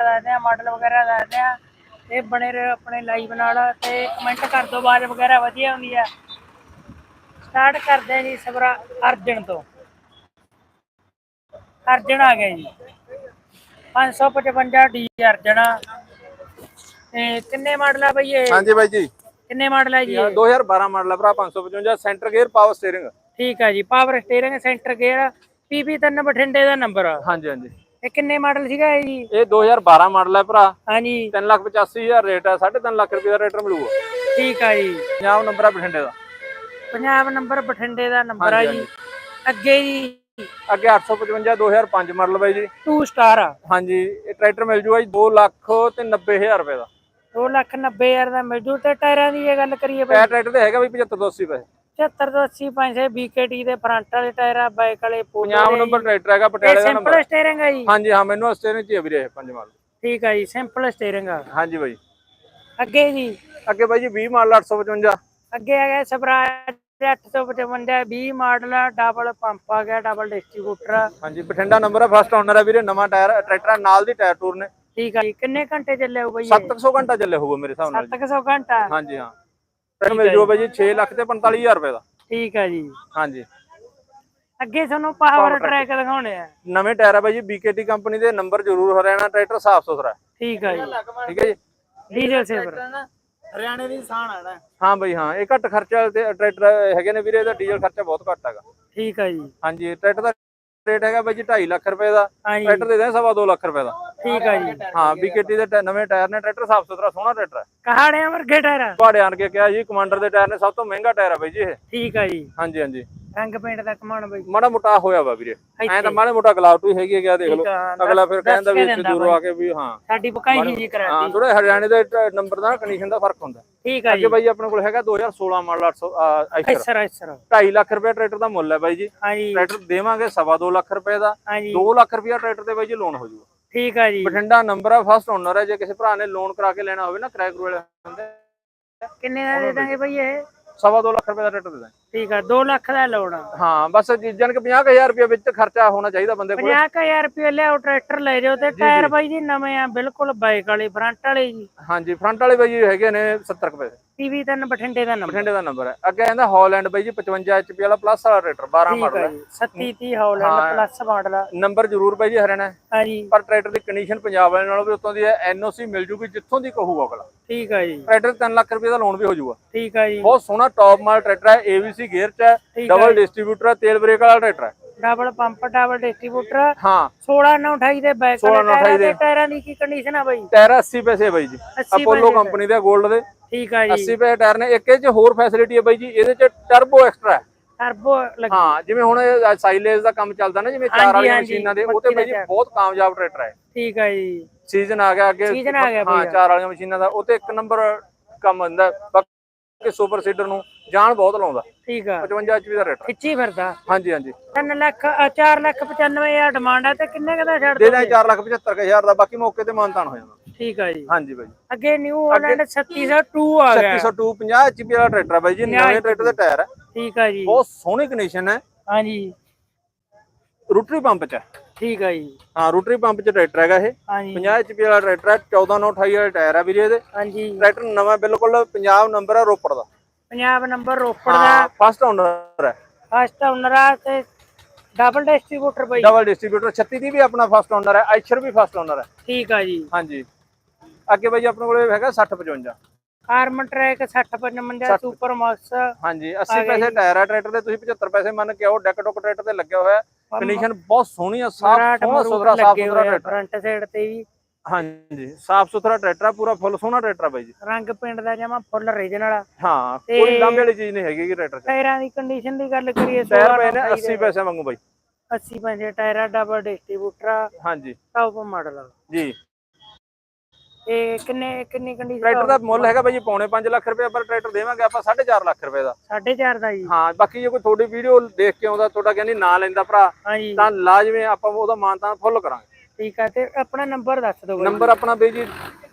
ਦੱਸਦੇ ਆ ਮਾਡਲ ਵਗੈਰਾ ਦੱਸਦੇ ਆ ਤੇ ਬਣੇ ਰਹੋ ਆਪਣੇ ਲਾਈਵ ਨਾਲ ਤੇ ਕਮੈਂਟ ਕਰ ਦਿਓ ਆਵਾਜ਼ ਵਗੈਰਾ ਵਧੀਆ ਹੁੰਦੀ ਆ। ਸਟਾਰਟ ਕਰਦੇ ਆ ਜੀ ਸਬਰਾ ਅਰਜਨ ਤੋਂ। ਅਰਜਨ ਆ ਗਿਆ ਜੀ। 555 ਡੀ ਅਰਜਨ ਆ। ਤੇ ਕਿੰਨੇ ਮਾਡਲ ਆ ਬਈ ਇਹ? ਹਾਂਜੀ ਬਾਈ ਜੀ। ਕਿੰਨੇ ਮਾਡਲ ਹੈ ਜੀ ਇਹ? 2012 ਮਾਡਲ ਹੈ ਭਰਾ 555 ਸੈਂਟਰ ਗੇਅਰ ਪਾਵਰ ਸਟੀਅਰਿੰਗ ਠੀਕ ਹੈ ਜੀ power steering centre gear P 3 ਬਠਿੰਡੇ ਦਾ ਨੰਬਰ ਆ। ਹਾਂਜੀ ਹਾਂਜੀ। ਇਹ ਕਿੰਨੇ ਮਾਡਲ ਸੀਗਾ ਇਹ ਜੀ? ਇਹ 2012 ਮਾਡਲ ਹੈ ਭਰਾ। ਹਾਂਜੀ। 385000 ਰੇਟ ਹੈ 3.5 ਲੱਖ ਰੁਪਏ ਦਾ ਰੇਟਰ ਮਿਲੂਗਾ। ਠੀਕ ਆ ਜੀ। ਪੰਜਾਬ ਨੰਬਰ ਬਠਿੰਡੇ ਦਾ। ਪੰਜਾਬ ਨੰਬਰ ਬਠਿੰਡੇ ਦਾ ਨੰਬਰ ਆ ਜੀ। ਅੱਗੇ ਜੀ ਅੱਗੇ 855 2005 ਮਾਡਲ ਬਾਈ ਜੀ। 2 ਸਟਾਰ ਆ। ਹਾਂਜੀ ਇਹ ਟਰੈਕਟਰ ਮਿਲ ਜੂਗਾ ਜੀ 2 ਲੱਖ ਤੇ 90000 ਰੁਪਏ ਦਾ। 2 ਲੱਖ 90 ਹਜ਼ਾਰ ਦਾ ਮਿਲ ਜੂ। ਤੇ ਟਾਇਰਾਂ ਦੀ ਇਹ ਗੱਲ ਕਰੀਏ ਬਈ। ਟਰੈਕਟਰ ਦੇ ਹੈਗਾ ਬਈ 75 ਤੋਂ 80 ਪੈਸੇ। 75 ਤੋਂ 80 ਪੈਸੇ BKT ਦੇ ਫਰੰਟ ਵਾਲੇ ਟਾਇਰ ਆ ਬਾਈਕ ਵਾਲੇ ਪੋਲੋ ਪੰਜਾਬ ਨੰਬਰ ਟਰੈਕਟਰ ਹੈਗਾ ਪਟਿਆਲੇ ਦਾ ਨੰਬਰ ਸਿੰਪਲ ਸਟੀਅਰਿੰਗ ਆ ਜੀ। ਹਾਂਜੀ ਹਾਂ ਮੈਨੂੰ ਸਟੇਰਿੰਗ ਚ ਹੀ ਵੀਰੇ ਇਹ ਪੰਜ ਮਾਡਲ ਠੀਕ ਆ ਜੀ ਸਿੰਪਲ ਸਟੀਅਰਿੰਗ ਆ। ਹਾਂਜੀ ਬਾਈ। ਅੱਗੇ ਜੀ। ਅੱਗੇ ਬਾਈ ਜੀ 20 ਮਾਡਲ 855 ਅੱਗੇ ਆ ਗਿਆ ਸਵਰਾਜ 855 20 ਮਾਡਲ ਆ ਡਬਲ ਪੰਪ ਆ ਗਿਆ ਡਬਲ ਡਿਸਟ੍ਰੀਬਿਊਟਰ ਆ। ਹਾਂਜੀ ਬਠਿੰਡਾ ਨੰਬਰ ਹੈ ਫਸਟ ਓਨਰ ਹੈ ਵੀਰੇ ਨਵਾਂ ਟਾਇਰ ਟਰੈਕਟਰ ਨਾਲ ਦੀ ਟਾਇਰ ਟੂਰ ਨੇ। ਠੀਕ ਆ ਜੀ ਕਿੰਨੇ ਘੰਟੇ ਚੱਲੇ ਹੋ ਬਈ 700 ਘੰਟਾ ਚੱਲੇ ਹੋਊਗਾ ਮੇਰੇ ਹਿਸਾਬ ਨਾਲ ਜੀ। 700 ਘੰਟਾ? ਹਾਂਜੀ ਹਾਂ। ਟਰੈਕਟਰ ਮਿਲ ਜੂਗਾ ਬਾਈ ਜੀ 6 ਲੱਖ ਤੇ 45000 ਰੁਪਏ ਦਾ। ਠੀਕ ਆ ਜੀ। ਹਾਂਜੀ। ਅੱਗੇ ਤੁਹਾਨੂੰ ਪਾਵਰ ਟਰੈਕ ਦਿਖਾਉਣੇ ਆ। ਨਵੇਂ ਟਾਇਰ ਹੈ ਬਾਈ ਜੀ BKT ਕੰਪਨੀ ਦੇ ਨੰਬਰ ਜ਼ਰੂਰ ਹਰਿਆਣਾ ਟਰੈਕਟਰ ਸਾਫ਼ ਸੁਥਰਾ ਹੈ। ਠੀਕ ਆ ਜੀ। ਠੀਕ ਹੈ ਜੀ? ਡੀਜ਼ਲ ਸੇਵਰ ਹਰਿਆਣੇ ਦੀ ਸਾਨ ਆ ਨਾ ਹਾਂ ਬਾਈ ਹਾਂ ਇਹ ਘੱਟ ਖਰਚਾ ਤੇ ਟਰੈਕਟਰ ਹੈਗੇ ਨੇ ਵੀਰੇ ਇਹਦਾ ਡੀਜ਼ਲ ਖਰਚਾ ਬਹੁਤ ਘੱਟ ਹੈਗਾ। ਠੀਕ ਆ ਜੀ। ਹਾਂਜੀ ਟਰੈਕਟਰ ਦਾ ਰੇਟ ਹੈਗਾ ਬਾਈ ਜੀ 2.5 ਲੱਖ ਰੁਪਏ ਦਾ ਟਰੈਕਟਰ ਦੇ ਦੇ ਸਵਾ 2 ਲੱਖ ਰੁਪਏ ਦਾ। ਠੀਕ ਆ ਜੀ। ਹਾਂ BKT ਦੇ ਟੈ- ਨਵੇਂ ਟਾਇਰ ਨੇ ਟਰੈਕਟਰ ਸਾਫ਼ ਸੁਥਰਾ ਸੋਹਣਾ ਟਰੈਕਟਰ ਹੈ। ਕਹਾੜਿਆਂ ਵਰਗੇ ਟਾਇਰ ਪਹਾੜੇ ਆਣ ਕੇ ਕਿਹਾ ਜੀ ਕਮਾਂਡਰ ਦੇ ਟਾਇਰ ਨੇ ਸਭ ਤੋਂ ਮਹਿੰਗਾ ਟਾਇਰ ਹੈ ਬਾਈ ਜੀ ਇਹ। ਠੀਕ ਆ ਜੀ। ਹਾਂਜੀ ਹਾਂਜੀ। ਰੰਗ ਪੇਂਟ ਦਾ ਕਮਾਣ ਬਈ। ਮਾੜਾ ਮੋਟਾ ਹੋਇਆ ਵਾ ਵੀਰੇ। ਐਂ ਤਾਂ ਮਾੜਾ ਮੋਟਾ ਗਲਾਵਟ ਵੀ ਹੈਗੀ ਹੈ ਕਿਆ ਦੇਖ ਲਓ। ਆ, ਅਗਲਾ ਫਿਰ ਕਹਿੰਦਾ ਵੀ ਇੱਥੇ ਦੂਰੋਂ ਆ ਕੇ ਵੀ ਹਾਂ। ਸਾਡੀ ਬਕਾਈ ਜੀ ਹਾਂ ਕਰਾਤੀ ਥੋੜੇ ਹਰਿਆਣੇ ਦੇ ਨੰਬਰ ਦਾ ਕੰਡੀਸ਼ਨ ਦਾ ਫ਼ਰਕ ਹੁੰਦਾ। ਠੀਕ ਆ ਜੀ। ਅੱਗੇ ਬਾਈ ਆਪਣੇ ਕੋਲ ਹੈਗਾ 2016 model 800 Eicher Eicher. Eicher 2.5 lakh ਰੁਪਏ ਟਰੈਕਟਰ ਦਾ ਮੁੱਲ ਹੈ ਬਾਈ ਜੀ। ਹਾਂਜੀ। ਟਰੈਕਟਰ ਦੇਵਾਂਗੇ ਸਵਾ 2 ਲੱਖ ਰੁਪਏ ਦਾ। ਹਾਂਜੀ। 2 ਲੱਖ ਰੁਪਏ ਟਰੈਕਟਰ ਤੇ ਬਾਈ ਜੀ ਲੋਨ ਹੋ ਜਾਊਗਾ ਠੀਕ ਆ ਜੀ। ਬਠਿੰਡਾ ਨੰਬਰ ਆ ਫਸਟ ਓਨਰ ਹੈ ਜੇ ਕਿਸੇ ਭਰਾ ਨੇ ਲੋਨ ਕਰਾ ਕੇ ਲੈਣਾ ਹੋਵੇ ਨਾ ਕਿਰਾਏ ਕਰੂਏ ਹੁੰਦੇ ਕਿੰਨੇ ਦਾ ਦੇ ਦਾਂਗੇ ਬਈ ਇਹ ਸਵਾ 2 ਲੱਖ ਰੁਪਏ ਦਾ ਟਰੈਕਟਰ ਦੇ ਦਾਂਗੇ। ਠੀਕ ਆ 2 ਲੱਖ ਦਾ ਲੋਨ ਹਾਂ ਬਸ ਜਨ ਕਿ 50000 ਰੁਪਏ ਵਿੱਚ ਖਰਚਾ ਹੋਣਾ ਚਾਹੀਦਾ ਬੰਦੇ ਕੋਲ। 50000 ਰੁਪਏ ਲਿਆਓ ਟਰੈਕਟਰ ਲੈ ਜਾਓ ਤੇ ਟਾਇਰ ਬਾਈ ਜੀ ਨਵੇਂ ਆ ਬਿਲਕੁਲ ਬਾਈਕ ਵਾਲੇ ਫਰੰਟ ਵਾਲੇ ਜੀ। ਹਾਂਜੀ ਫਰੰਟ ਵਾਲੇ ਬਾਈ ਜੀ ਹੈਗੇ ਨੇ 70 ਰੁਪਏ ਪੀਵੀ 3 ਬਠਿੰਡੇ ਦਾ ਨੰਬਰ। ਬਠਿੰਡੇ ਦਾ ਨੰਬਰ ਹੈ। ਅੱਗੇ ਕਹਿੰਦਾ ਹਾਲੈਂਡ ਬਾਈ ਜੀ 55 ਐਚਪੀ ਵਾਲਾ ਪਲੱਸ ਵਾਲਾ ਟਰੈਕਟਰ 12 ਠੀਕ ਮਾਡਲ ਆ ਹੈ। ਜੀ 37 30 ਹੌਲੈਂਡ ਪਲੱਸ ਮਾਡਲ ਆ। ਨੰਬਰ ਜ਼ਰੂਰ ਬਾਈ ਜੀ ਹਰਿਆਣਾ ਹੈ। ਹਾਂਜੀ। ਪਰ ਟਰੈਕਟਰ ਦੀ ਕੰਡੀਸ਼ਨ ਪੰਜਾਬ ਵਾਲੇ ਨਾਲੋਂ ਵੀ ਉੱਤੋਂ ਦੀ ਹੈ ਐਨਓਸੀ ਮਿਲ ਜੂਗੀ ਜਿੱਥੋਂ ਦੀ ਕਹੂਗਾ ਅਗਲਾ। ਠੀਕ ਆ ਜੀ। ਟਰੈਕਟਰ 3 ਲੱਖ ਰੁਪਏ ਦਾ ਲੋਨ ਵੀ ਹੋ ਠੀਕ ਆ ਜੀ। ਬਹੁਤ ਸੋਹਣਾ ਟੌਪ ਮਾਲ ਟਰੈਕਟਰ ਹੈ ਏਬੀਸੀ ਗੇਅਰ ਚ ਹੈ ਹੈ ਡਬਲ ਡਿਸਟ੍ਰੀਬਿਊਟਰ ਹੈ ਤੇਲ ਬ੍ਰੇਕ ਵਾਲਾ ਟਰੈਕਟਰ ਹੈ। ਡਬਲ ਪੰਪ ਡਬਲ ਡਿਸਟ੍ਰੀਬਿਊਟਰ ਹਾਂ। 16 9 28 ਦੇ ਬੈਕ 16 ਵਾਲੇ 9 ਟਾਇਰਾਂ 28 ਦੇ। ਟਾਇਰਾਂ ਦੀ ਕੀ ਕੰਡੀਸ਼ਨ ਆ ਬਾਈ? ਟਾਇਰ 80 ਪੈਸੇ ਬਾਈ ਜੀ। 80 ਅਪੋਲੋ ਕੰਪਨੀ ਦੇ 골ਡ ਦੇ। ਠੀਕ ਆ ਜੀ। 80 ਪੈਸੇ ਟਾਇਰ ਨੇ। ਇੱਕ ਇਹ ਚ ਹੋਰ ਫੈਸਿਲਿਟੀ ਹੈ ਬਾਈ ਜੀ ਇਹਦੇ ਚ ਟਰਬੋ ਐਕਸਟਰਾ ਹੈ। ਟਰਬੋ ਲੱਗੀ। ਹਾਂ ਜਿਵੇਂ ਹੁਣ ਸਾਈਲੇਜ ਦਾ ਕੰਮ ਚੱਲਦਾ ਨਾ ਜਿਵੇਂ ਚਾਰ ਵਾਲੀਆਂ ਮਸ਼ੀਨਾਂ ਦੇ ਉਹ ਤੇ ਬਾਈ ਜੀ। ਬਹੁਤ ਕਾਮਯਾਬ ਟਰੈਕਟਰ ਹੈ। ਠੀਕ ਆ ਜੀ। ਸੀਜ਼ਨ ਆ ਗਿਆ ਅੱਗੇ। Season ਆ ਗਿਆ ਹਾਂ। ਚਾਰ ਵਾਲੀਆਂ ਮਸ਼ੀਨਾਂ ਦਾ ਉਹ ਤੇ ਇੱਕ ਨੰਬਰ ਕੰਮ ਹੁੰਦਾ। ਬਾਕੀ ਸੁਪਰ ਸੀਡਰ ਨੂੰ ਜਾਨ ਬਹੁਤ ਲਾਉਂਦਾ। ਠੀਕ ਆ। 55 ਐਚਪੀ ਦਾ ਰੇਟ ਖਿੱਚੀ ਫਿਰਦਾ। ਹਾਂਜੀ ਹਾਂਜੀ। 3 ਲੱਖ 4 ਲੱਖ 95 ਹਜ਼ਾਰ ਡਿਮਾਂਡ ਆ ਤੇ ਕਿੰਨੇ ਕਦਾ ਛੱਡ ਦੇ ਦਾਂ 475000 ਦਾ ਬਾਕੀ ਮੌਕੇ ਤੇ ਮਾਨਤਾਨ ਹੋ ਜਾਂਦਾ। ਠੀਕ ਆ ਜੀ। ਹਾਂਜੀ ਬਾਈ। ਅੱਗੇ ਨਿਊ ਹਾਲੈਂਡ 3602 ਆ ਗਿਆ। 3602 50 ਐਚਪੀ ਵਾਲਾ ਟਰੈਕਟਰ ਬਾਈ ਜੀ ਨਵੇਂ ਟਰੈਕਟਰ ਦੇ ਟਾਇਰ ਠੀਕ ਆ ਜੀ। ਬਹੁਤ ਸੋਹਣੀ ਕੰਡੀਸ਼ਨ ਹੈ। ਹਾਂਜੀ। ਰੋਟਰੀ ਪੰਪ ਚ ਠੀਕ ਆ ਜੀ। ਹਾਂ ਰੋਟਰੀ ਪੰਪ ਚ ਟਰੈਕਟਰ ਹੈਗਾ ਇਹ। ਹਾਂਜੀ। 50 ਐਚਪੀ ਵਾਲਾ ਟਰੈਕਟਰ ਹੈ 14928 ਵਾਲੇ ਟਾਇਰ ਹੈ ਵੀਰੇ ਇਹਦੇ। ਹਾਂਜੀ। ਟਰੈਕਟਰ ਨਵਾਂ ਬਿਲਕੁਲ ਪੰਜਾਬ ਨੰਬਰ ਹੈ ਰੋਪੜ ਦਾ। ਪੰਜਾਬ ਨੰਬਰ ਰੋਪੜ ਦਾ। ਫਸਟ ਓਨਰ ਹੈ ਫਸਟ ਓਨਰ ਆ ਤੇ ਡਬਲ ਡਿਸਟ੍ਰੀਬਿਊਟਰ ਬਾਈ। ਡਬਲ ਡਿਸਟ੍ਰੀਬਿਊਟਰ 36 ਦੀ ਵੀ ਆਪਣਾ ਫਸਟ ਓਨਰ ਹੈ ਆਈਸ਼ਰ ਵੀ ਫਸਟ ਓਨਰ ਹੈ ਠੀਕ ਆ ਜੀ। ਹਾਂਜੀ। ਅੱਗੇ ਬਾਈ ਆਪਣੇ ਕੋਲੇ ਹੈਗਾ 60 55 ਆਰਮ ਟਰੈਕ 60 55 ਸੁਪਰ ਮਾਕਸ ਹਾਂਜੀ 80 ਪੈਸੇ ਟਾਇਰ ਹੈ ਟਰੈਕਟਰ ਦੇ ਤੁਸੀਂ 75 ਪੈਸੇ ਮੰਨ ਕੇ ਆਓ ਡੈਕ ਟੁਕ ਟਰੈਕਟਰ ਤੇ ਲੱਗਿਆ ਹੋਇਆ। ਕੰਡੀਸ਼ਨ ਬਹੁਤ ਸੋਹਣੀ ਆ ਸਾਫ਼ ਸੁਥਰਾ ਸਾਫ਼ ਟਰੈਕਟਰ। ਫਰੰਟ ਸਾਈਡ ਤੇ ਵੀ। ਹਾਂਜੀ ਸਾਫ਼ ਸੁਥਰਾ ਟਰੈਕਟਰ ਆ ਪੂਰਾ ਫੁੱਲ ਸੋਹਣਾ ਟਰੈਕਟਰ ਆ ਬਾਈ ਜੀ। ਰੰਗ ਪਿੰਡ ਦਾ ਜਮਾ ਫੁੱਲ ਰੀਜਨਲ ਆ। ਹਾਂ ਤੇ- ਕੋਈ ਲਾਂਬੇ ਵਾਲੀ ਚੀਜ਼ ਨਹੀਂ ਹੈਗੀ ਗੀ ਟਰੈਕਟਰ 'ਚ। ਟਾਇਰਾਂ ਦੀ ਕੰਡੀਸ਼ਨ ਦੀ ਗੱਲ ਕਰੀਏ ਟਾਇਰ 16 ਪਏ ਨੇ 80 ਪੈਸੇ ਵਾਂਗੂ ਬਾਈ। 80 ਪੈਸੇ ਟਾਇਰ ਡਬਲ ਡਿਸਟ੍ਰੀਬਿਊਟਰ ਹਾਂਜੀ। ਟੌਪ ਮਾਡਲ ਜੀ। ਇਹ ਕਿੰਨੇ ਕਿੰਨੀ ਕੰਡੀਸ਼ਨ ਟਰੈਕਟਰ ਦਾ ਮੁੱਲ ਹੈਗਾ ਬਾਈ ਜੀ ਪੌਣੇ 5 ਲੱਖ ਰੁਪਏ ਪਰ ਟਰੈਕਟਰ ਦੇਵਾਂਗੇ ਆਪਾਂ 4.5 ਲੱਖ ਰੁਪਏ ਦਾ। 4.5 ਦਾ ਜੀ। ਹਾਂ ਬਾਕੀ ਜੇ ਕੋਈ ਤੁਹਾਡੀ ਵੀਡੀਓ ਦੇਖ ਕੇ ਆਉਂਦਾ ਤੁਹਾਡਾ ਕਹਿੰਦੀ ਨਾ ਲੈਂਦਾ ਭਰਾ ਤਾਂ ਲਾਜ਼ਮੀ ਆਪਾਂ ਉਹਦਾ ਮਾਨਤਾਨ ਫੁੱਲ ਕਰਾਂਗੇ। ਠੀਕ ਆ ਤੇ ਆਪਣਾ ਨੰਬਰ ਦੱਸ ਦਿਓ। ਨੰਬਰ ਆਪਣਾ ਬਈ ਜੀ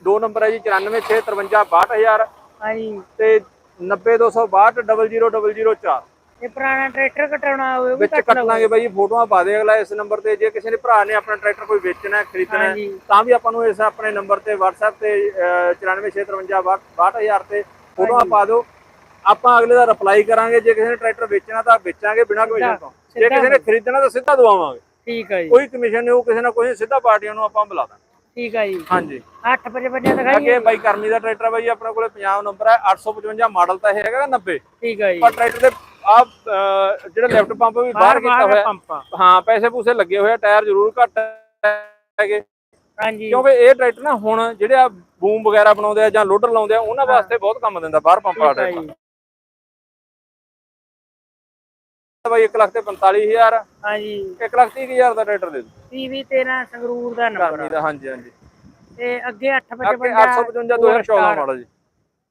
ਦੋ ਨੰਬਰ ਹੈ ਜੀ 94653 62000 ਹਾਂਜੀ ਤੇ 90262 00004 ਇਹ ਪੁਰਾਣਾ ਟਰੈਕਟਰ ਕਟਾਉਣਾ ਹੋਵੇ ਉਹ ਵੀ ਵਿੱਚ ਕੱਟ ਲਾਂਗੇ ਬਾਈ ਫੋਟੋਆਂ ਪਾ ਦੇ ਅਗਲਾ ਇਸ ਨੰਬਰ ਤੇ ਜੇ ਕਿਸੇ ਨੇ ਭਰਾ ਨੇ ਆਪਣਾ ਟਰੈਕਟਰ ਕੋਈ ਵੇਚਣਾ ਹੈ ਖਰੀਦਣਾ ਹੈ ਹਾਂਜੀ। ਤਾਂ ਵੀ ਆਪਾਂ ਨੂੰ ਇਸ ਆਪਣੇ ਨੰਬਰ ਤੇ WhatsApp ਤੇ ਅਹ, 9453 62000 ਤੇ ਫੋਟੋਆਂ ਪਾ ਦਿਓ। ਆਪਾਂ ਅਗਲੇ ਦਾ ਰਿਪਲਾਈ ਕਰਾਂਗੇ ਜੇ ਕਿਸੇ ਨੇ ਟਰੈਕਟਰ ਵੇਚਣਾ ਤਾਂ ਵੇਚਾਂਗੇ ਬਿਨਾਂ ਕਮਿਸ਼ਨ ਤੋਂ। ਜੇ ਸਿੱਧਾ ਕਿਸੇ ਨੇ ਖਰੀਦਣਾ ਤਾਂ ਸਿੱਧਾ ਦਵਾਵਾਂਗੇ। ਠੀਕ ਹੈ ਜੀ। ਕੋਈ ਕਮਿਸ਼ਨ ਨਹੀਂ ਉਹ ਕਿਸੇ ਨਾ ਕੋਈ ਸਿੱਧਾ ਪਾਰਟੀਆਂ ਨੂੰ ਆਪਾਂ ਬੁਲਾ ਦਾਂਗੇ। ਠੀਕ ਹੈ ਜੀ। ਹਾਂਜੀ। 8 ਵਜੇ ਵਜੇ ਦਿਖਾਈਏ। ਅੱਗੇ ਬਾਈ ਕਰਮੀ ਦਾ ਟਰੈਕਟਰ ਬਾਈ ਆਪਣੇ ਕੋਲੇ ਪੰਜਾਬ ਨੰਬਰ ਹੈ 855 ਮਾਡਲ ਤਾਂ ਇਹ ਹੈਗਾ 90 ਠੀਕ ਹੈ ਜੀ। ਪਰ ਟਰੈਕਟਰ ਦੇ ਆ ਜਿਹੜਾ ਲੈਫਟ ਪੰਪ ਵੀ ਬਾਹਰ ਕੀਤਾ ਹੋਇਆ। ਹੈ। ਪੈਸੇ ਪੂਸੇ ਲੱਗੇ ਹੋਏ ਆ ਟਾਇਰ ਜ਼ਰੂਰ ਘੱਟ ਹੈਗੇ। ਹਾਂਜੀ। ਕਿਉਂਕਿ ਇਹ ਟਰੈਕਟਰ ਨਾ ਹੁਣ ਜਿਹੜੇ ਆ ਬੂਮ ਵਗੈਰਾ ਬਣਾਉਂਦੇ ਆ ਜਾਂ ਲੋਡਰ ਲਾਉਂਦੇ ਆ ਉਹਨਾਂ ਵਾਸਤੇ ਬਹੁਤ ਕੰਮ ਦਿੰਦਾ ਬਾਹਰ ਪੰਪ ਹੈ ਟਰੈਕਟਰ। ਬਾਈ 1 ਲੱਖ ਤੇ 45000 ਹਾਂਜੀ। 1 ਲੱਖ 30000 ਦਾ ਟਰੈਕਟਰ ਦੇ ਦੂ ਪੀਵੀ 13 ਸੰਗਰੂਰ ਦਾ ਨੰਬਰ ਹਾਂਜੀ ਹਾਂਜੀ। ਤੇ ਅੱਗੇ 8 ਵਜੇ ਅੱਗੇ 855 2014 ਮਾਡਲ ਜੀ।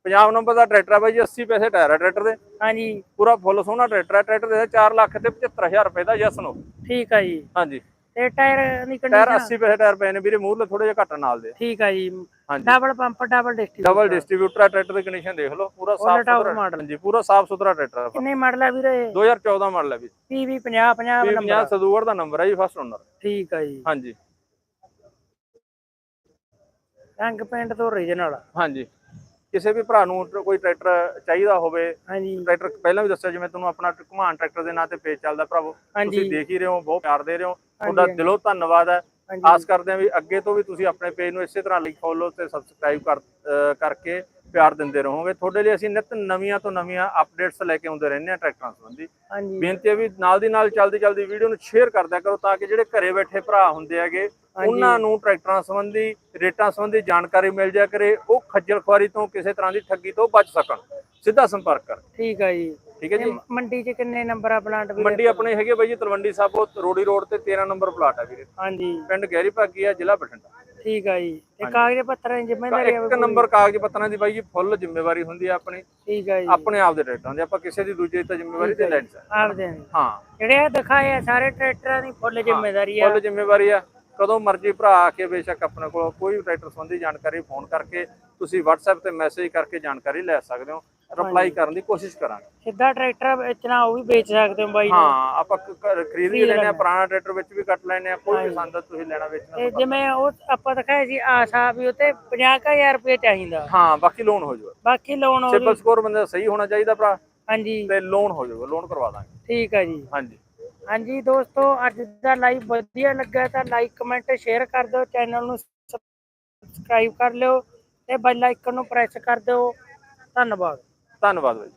ਪੰਜਾਬ ਨੰਬਰ ਦਾ ਟਰੈਕਟਰ ਹੈ ਬਾਈ ਜੀ 80 ਪੈਸੇ ਟਾਇਰ ਹੈ ਟਰੈਕਟਰ ਦੇ। ਹਾਂਜੀ। ਪੂਰਾ ਫੁੱਲ ਸੋਹਣਾ ਟਰੈਕਟਰ ਹੈ ਟਰੈਕਟਰ ਦੇ 4 ਲੱਖ ਤੇ 75000 ਰੁਪਏ ਦਾ ਯਸ ਨੋ। ਠੀਕ ਹੈ ਜੀ। ਹਾਂਜੀ। ਤੇ ਟਾਇਰ ਦੀ ਟਾਇਰ ਕੰਡੀਸ਼ਨ 80 ਪੈਸੇ ਟਾਇਰ ਪਏ ਨੇ ਵੀਰੇ ਮੂਹਰਲੇ ਥੋੜੇ ਜਿਹਾ ਘੱਟ ਨਾਲ ਦੇ। ਠੀਕ ਹੈ ਜੀ। Double pump double district double distributor ਹੈ ਟਰੈਕਟਰ ਦੀ ਕੰਡੀਸ਼ਨ ਦੇਖ ਲਓ ਪੂਰਾ ਸਾਫ਼ ਸੁਥਰਾ model। ਹਾਂਜੀ ਪੂਰਾ ਸਾਫ਼ ਸੁਥਰਾ ਟਰੈਕਟਰ ਹੈ ਕਿੰਨੇ ਮਾਡਲ ਆ ਵੀਰੇ? 2014 ਮਾਡਲ ਹੈ ਵੀ ਪੀਵੀ 50 50 50 ਨੰਬਰ ਸਦੂਗੜ ਦਾ ਨੰਬਰ ਹੈ ਜੀ ਫਸਟ ਓਨਰ ਠੀਕ ਹੈ ਜੀ। ਹਾਂਜੀ। ਰੰਗ ਪੈਂਟ ਤੋਂ ਓਰੀਜਨਲ ਹਾਂਜੀ। ਕਿਸੇ ਵੀ ਭਰਾ ਨੂੰ ਟ- ਕੋਈ ਟਰੈਕਟਰ ਚਾਹੀਦਾ ਹੋਵੇ ਹਾਂਜੀ। ਟਰੈਕਟਰ ਪਹਿਲਾਂ ਵੀ ਦੱਸਿਆ ਜਿਵੇਂ ਤੁਹਾਨੂੰ ਆਪਣਾ ਘੁਮਾਨ ਟਰੈਕਟਰ ਦੇ ਨਾਂ ਤੇ ਪੇਜ ਚੱਲਦਾ ਭਰਾਵੋ ਹਾਂਜੀ। ਤੁਸੀਂ ਦੇਖ ਹੀ ਰਹੇ ਹੋ ਬਹੁਤ ਪਿਆਰ ਦੇ ਰਹੇ ਹੋ ਤੁਹਾਡਾ ਹਾਂਜੀ। ਦਿਲੋਂ ਧੰਨਵਾਦ ਹੈ। ਹਾਂਜੀ। ਆਸ ਕਰਦੇ ਹਾਂ ਵੀ ਅੱਗੇ ਤੋਂ ਵੀ ਤੁਸੀਂ ਆਪਣੇ ਪੇਜ ਨੂੰ ਇਸੇ ਤਰ੍ਹਾਂ ਲਾਈਕ ਫੋਲੋ ਤੇ ਸਬਸਕ੍ਰਾਈਬ ਕਰ ਅਹ ਕਰਕੇ ਪਿਆਰ ਦਿੰਦੇ ਰਹੋਗੇ। ਤੁਹਾਡੇ ਲਈ ਅਸੀਂ ਨਿਤ ਨਵੀਆਂ ਤੋਂ ਨਵੀਆਂ ਅਪਡੇਟਸ ਲੈ ਕੇ ਆਉਂਦੇ ਰਹਿੰਦੇ ਹਾਂ ਟਰੈਕਟਰਾਂ ਸੰਬੰਧੀ। ਹਾਂਜੀ। ਬੇਨਤੀ ਹੈ ਵੀ ਨਾਲ ਦੀ ਨਾਲ ਜਲਦੀ ਜਲਦੀ ਵੀਡੀਓ ਨੂੰ ਸ਼ੇਅਰ ਕਰਦਿਆ ਕਰੋ ਤਾਂ ਕਿ ਜਿਹੜੇ ਘਰੇ ਬੈਠੇ ਭਰਾ ਹੁੰਦੇ ਹੈਗੇ ਉਹਨਾਂ ਨੂੰ ਟਰੈਕਟਰਾਂ ਸੰਬੰਧੀ ਰੇਟਾਂ ਸੰਬੰਧੀ ਜਾਣਕਾਰੀ ਮਿਲ ਜਾ ਕਰੇ ਉਹ ਖੱਜਲ ਖੁਆਰੀ ਤੋਂ ਕਿਸੇ ਤਰ੍ਹਾਂ ਦੀ ਠੱਗੀ ਤੋਂ ਬਚ ਸਕਣ। ਸਿੱਧਾ ਸੰਪਰਕ ਕਰ। ਠੀਕ ਹੈ ਜੀ। ਠੀਕ ਹੈ ਜੀ। ਮੰਡੀ 'ਚ ਕਿੰਨੇ ਨੰਬਰ ਆ ਪਲਾਂਟ ਵੀਰੇ? ਮੰਡੀ ਆਪਣੇ ਹੈਗੇ ਬਾਈ ਜੀ ਤਲਵੰਡੀ ਸਾਬੋ ਰੋੜੀ ਰੋਡ ਤੇ 13 ਨੰਬਰ ਪਲਾਟ ਹੈ ਵੀਰੇ। ਹਾਂਜੀ। ਪਿੰਡ ਗਹਿਰੀ ਭਾਗੀ ਆ ਜ਼ਿਲ੍ਹਾ ਬਠਿੰਡਾ। ਠੀਕ ਹੈ ਜੀ। ਤੇ ਕਾਗਜ਼ ਪੱਤਰਾਂ ਦੀ ਜ਼ਿੰਮੇਵਾਰੀ ਆ ਇੱਕ ਨੰਬਰ ਕਾਗਜ਼ ਪੱਤਰਾਂ ਦੀ ਬਾਈ ਜੀ ਫੁੱਲ ਜ਼ਿੰਮੇਵਾਰੀ ਹੁੰਦੀ ਹੈ ਆਪਣੀ। ਠੀਕ ਹੈ ਜੀ। ਆਪਣੇ ਆਪ ਦੇ ਟਰੈਕਟਰਾਂ ਦੀ ਆਪਾਂ ਕਿਸੇ ਦੀ ਦੂਜੇ ਦੀ ਤਾਂ ਜ਼ਿੰਮੇਵਾਰੀ ਤੇ ਲੈਣੀ ਆਪਦੇ ਨੇ। ਹਾਂ। ਜਿਹੜੇ ਆ ਦਿਖਾਏ ਆ ਸਾਰੇ ਟਰੈਕਟਰਾਂ ਦੀ ਫੁੱਲ ਜ਼ਿੰਮੇਵਾਰੀ ਆ। ਫੁੱਲ ਜ਼ਿੰਮੇਵਾਰੀ ਆ। ਕਦੋਂ ਮਰਜ਼ੀ ਭਰਾ ਆ ਕੇ ਬੇਸ਼ੱਕ ਆਪਣੇ ਕੋਲ ਕੋਈ ਟਰੈਕਟਰ ਸੰਬੰਧੀ ਜਾਣਕਾਰੀ ਫੋਨ ਕਰਕੇ ਤੁਸੀਂ WhatsApp ਤੇ ਮੈਸੇਜ ਕਰਕੇ ਜਾਣਕਾਰੀ ਲੈ ਸਕਦੇ ਹੋ ਰਿਪਲਾਈ ਕਰਨ ਦੀ ਕੋਸ਼ਿਸ਼ ਕਰਾਂਗੇ। ਸਿੱਧਾ ਟਰੈਕਟਰ ਵੇਚਣਾ ਉਹ ਵੀ ਵੇਚ ਸਕਦੇ ਹੋ ਬਾਈ। ਹਾਂ ਆਪਾਂ ਖਰੀਦ ਵੀ ਲੈਣੇ ਆ ਪੁਰਾਣਾ ਟਰੈਕਟਰ ਵਿੱਚ ਵੀ ਕੱਟ ਲੈਣੇ ਆ ਕੋਈ ਵੀ ਸੰਦ ਤੁਸੀਂ ਲੈਣਾ ਵੇਚਣਾ ਤੇ ਜਿਵੇਂ ਉਹ ਆਪਾਂ ਦਿਖਾਏ ਸੀ ਆਸਾ ਵੀ ਉਤੇ 50000 ਰੁਪਏ ਚਾਹੀਦਾ। ਹਾਂ ਬਾਕੀ ਲੋਨ ਹੋ ਜਾਊਗਾ। ਬਾਕੀ ਲੋਨ ਉਹ ਸਿਬਲ ਸਕੋਰ ਬੰਦੇ ਦਾ ਸਹੀ ਹੋਣਾ ਚਾਹੀਦਾ ਭਰਾ। ਹਾਂਜੀ। ਤੇ ਲੋਨ ਹੋ ਜਾਊਗਾ ਲੋਨ ਕਰਵਾ ਦਾਂਗੇ। ਠੀਕ ਹੈ ਜੀ। ਹਾਂਜੀ। ਹਾਂਜੀ ਦੋਸਤੋ, ਅੱਜ ਦਾ ਲਾਈਵ ਵਧੀਆ ਲੱਗਾ ਤਾਂ ਲਾਈਕ ਕਮੈਂਟ ਸ਼ੇਅਰ ਕਰ ਦਿਓ ਚੈਨਲ ਨੂੰ ਸਬਸਕ੍ਰਾਈਬ ਕਰ ਲਿਓ ਤੇ ਬੈਲ ਆਈਕਨ ਨੂੰ ਪ੍ਰੈਸ ਕਰ ਦਿਓ। ਧੰਨਵਾਦ। ਧੰਨਵਾਦ ਬਾਈ